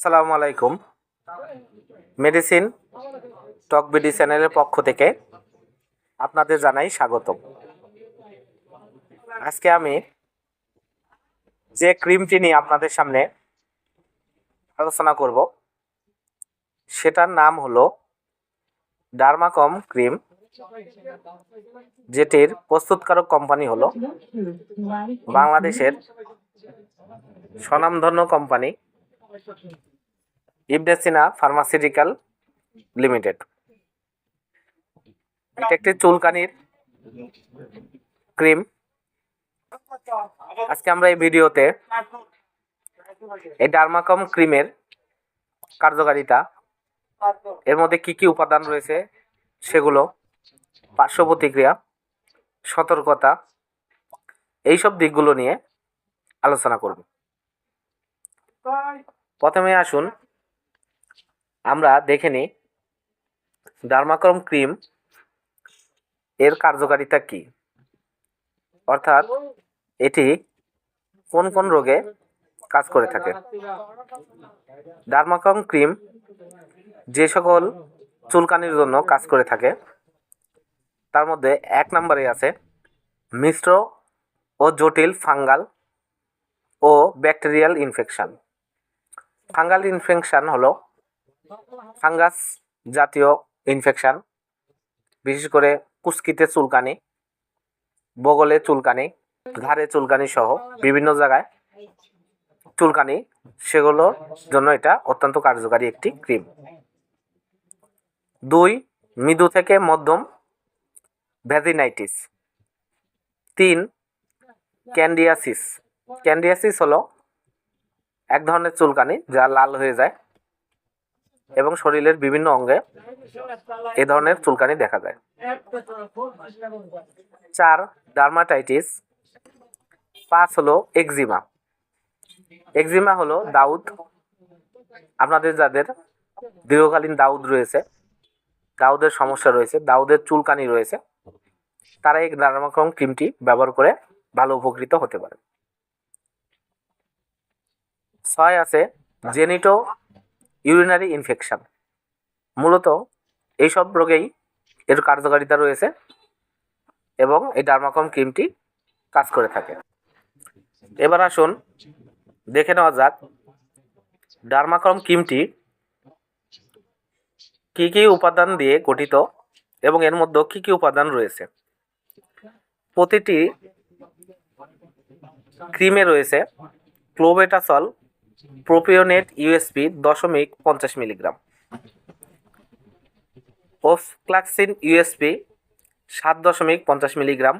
আসসালামু আলাইকুম। মেডিসিন টক বিডি চ্যানেলের পক্ষ থেকে আপনাদের জানাই স্বাগত আজকে আমি যে ক্রিমটি নিয়ে আপনাদের সামনে আলোচনা করব, সেটার নাম হলো ডার্মাকম ক্রিম যেটির প্রস্তুতকারক কোম্পানি হলো বাংলাদেশের স্বনামধন্য কোম্পানি ইবনেসিনা ফার্মাসিউটিক্যাল লিমিটেড। এটা একটি চুলকানির ক্রিম। আজকে আমরা এই ভিডিওতে এই ডার্মাকম ক্রিমের কার্যকারিতা, এর মধ্যে কি কি উপাদান রয়েছে সেগুলো, পার্শ্ব প্রতিক্রিয়া, সতর্কতা, এইসব দিকগুলো নিয়ে আলোচনা করব। প্রথমে আসুন আমরা দেখে নিই, ডার্মাক্রম ক্রিম এর কার্যকারিতা কি? অর্থাৎ এটি কোন কোন রোগে কাজ করে থাকে? ডার্মাক্রম ক্রিম যে সকল চুলকানির জন্য কাজ করে থাকে, তার মধ্যে এক নম্বরে আছে মিশ্র ও জটিল ফাঙ্গাল ও ব্যাকটেরিয়াল ইনফেকশান। ফাঙ্গাল ইনফেকশান হলো ফাঙ্গাস জাতীয় ইনফেকশন বিশেষ করে কুস্কিতে চুলকানি, বগলে চুলকানি, ঘাড়ে চুলকানি সহ বিভিন্ন জায়গায় চুলকানি সেগুলোর জন্য এটা অত্যন্ত কার্যকারী একটি ক্রিম। দুই, মৃদু থেকে মধ্যম ভ্যাজিনাইটিস। তিন, ক্যান্ডিয়াসিস। ক্যান্ডিয়াসিস হলো এক ধরনের চুলকানি যা লাল হয়ে যায়। এবং শরীরের বিভিন্ন অঙ্গে এ ধরনের চুলকানি দেখা যায়। চার, ডার্মাটাইটিস। পাঁচ হলো এক্সিমা এক্সিমা হলো দাউদ। আপনাদের যাদের দীর্ঘকালীন দাউদ রয়েছে, দাউদের সমস্যা রয়েছে, দাউদের চুলকানি রয়েছে, তারা এই ডার্মাক্রম ক্রিমটি ব্যবহার করে ভালো উপকৃত হতে পারে। ছয় আছে, জেনিটো ইউরিনারি ইনফেকশন মূলত এইসব রোগেই এর কার্যকারিতা রয়েছে এবং এই ডার্মাকম ক্রিমটি কাজ করে থাকে। এবার আসুন দেখে নেওয়া যাক ডার্মাকম ক্রিমটি কী কী উপাদান দিয়ে গঠিত এবং এর মধ্যে কী কী উপাদান রয়েছে। প্রতিটি ক্রিমে রয়েছে ক্লোবেটাসল প্রোপিওনেট ইউএসপি দশমিক পঞ্চাশ মিলিগ্রাম। ওফক্লাক্সিন ইউএসপি সাত দশমিক পঞ্চাশ মিলিগ্রাম।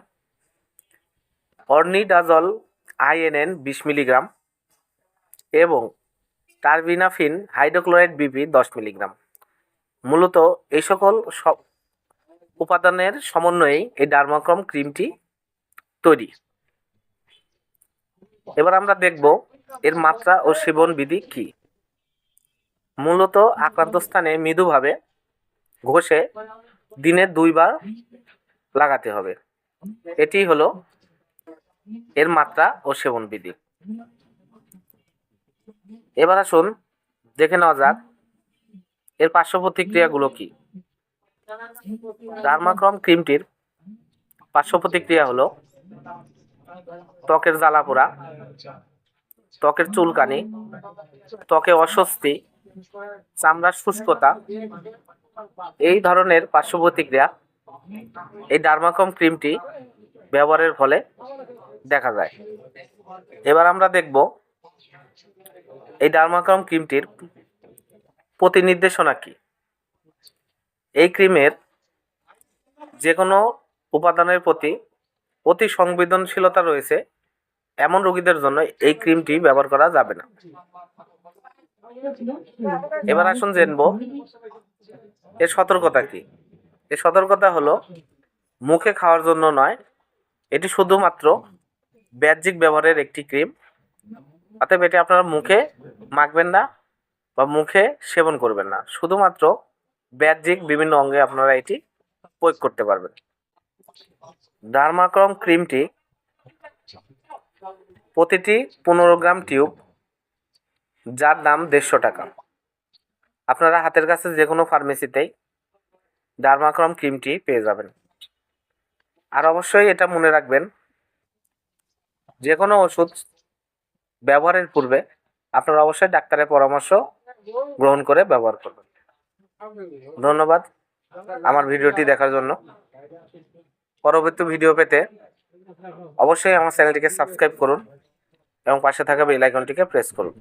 অর্নিডাজল আইএনএন বিশ মিলিগ্রাম। এবং টারবিনাফিন হাইড্রোক্লোরাইড বিপি দশ মিলিগ্রাম। মূলত এই সকল সব উপাদানের সমন্বয়েই এই ডার্মাক্রম ক্রিমটি তৈরি। এবার আমরা দেখব এর মাত্রা ও সেবন বিধি কী? মূলত আক্রান্ত স্থানে মৃদুভাবে ঘষে দিনে দুইবার লাগাতে হবে। এটি হলো এর মাত্রা ও সেবন বিধি। এবার আসুন দেখে নেওয়া যাক এর পার্শ্ব প্রতিক্রিয়াগুলো কি? ডার্মাক্রম ক্রিমটির পার্শ্ব প্রতিক্রিয়া হলো ত্বকের জ্বালা পোড়া ত্বকের চুলকানি, ত্বকে অস্বস্তি, চামড়ার শুষ্কতা, এই ধরনের পার্শ্ব প্রতিক্রিয়া এই ডার্মাকম ক্রিমটি ব্যবহারের ফলে দেখা যায়। এবার আমরা দেখব এই ডার্মাকম ক্রিমটির প্রতি নির্দেশনা কী। এই ক্রিমের যে কোনো উপাদানের প্রতি অতি সংবেদনশীলতা রয়েছে এমন রোগীদের জন্য এই ক্রিমটি ব্যবহার করা যাবে না। এবার আসুন জেনবো, এর সতর্কতা কি? এর সতর্কতা হলো, মুখে খাওয়ার জন্য নয়, এটি শুধুমাত্র ব্যাহ্যিক ব্যবহারের একটি ক্রিম। অতএব এটি আপনারা মুখে মাখবেন না বা মুখে সেবন করবেন না, শুধুমাত্র ব্যাহ্যিক বিভিন্ন অঙ্গে আপনারা এটি প্রয়োগ করতে পারবেন। ডার্মাক্রম ক্রিমটি প্রতিটি পনেরো গ্রাম টিউব যার দাম দেড়শো টাকা। আপনারা হাতের কাছে যে কোনো ফার্মেসিতেই ডার্মাক্রম ক্রিমটি পেয়ে যাবেন। আর অবশ্যই এটা মনে রাখবেন, যে কোনো ওষুধ ব্যবহারের পূর্বে আপনারা অবশ্যই ডাক্তারের পরামর্শ গ্রহণ করে ব্যবহার করবেন। ধন্যবাদ আমার ভিডিওটি দেখার জন্য। পরবর্তী ভিডিও পেতে অবশ্যই আমার চ্যানেলটিকে সাবস্ক্রাইব করুন এবং পাশে থাকা বেল আইকনটিকে প্রেস করুন।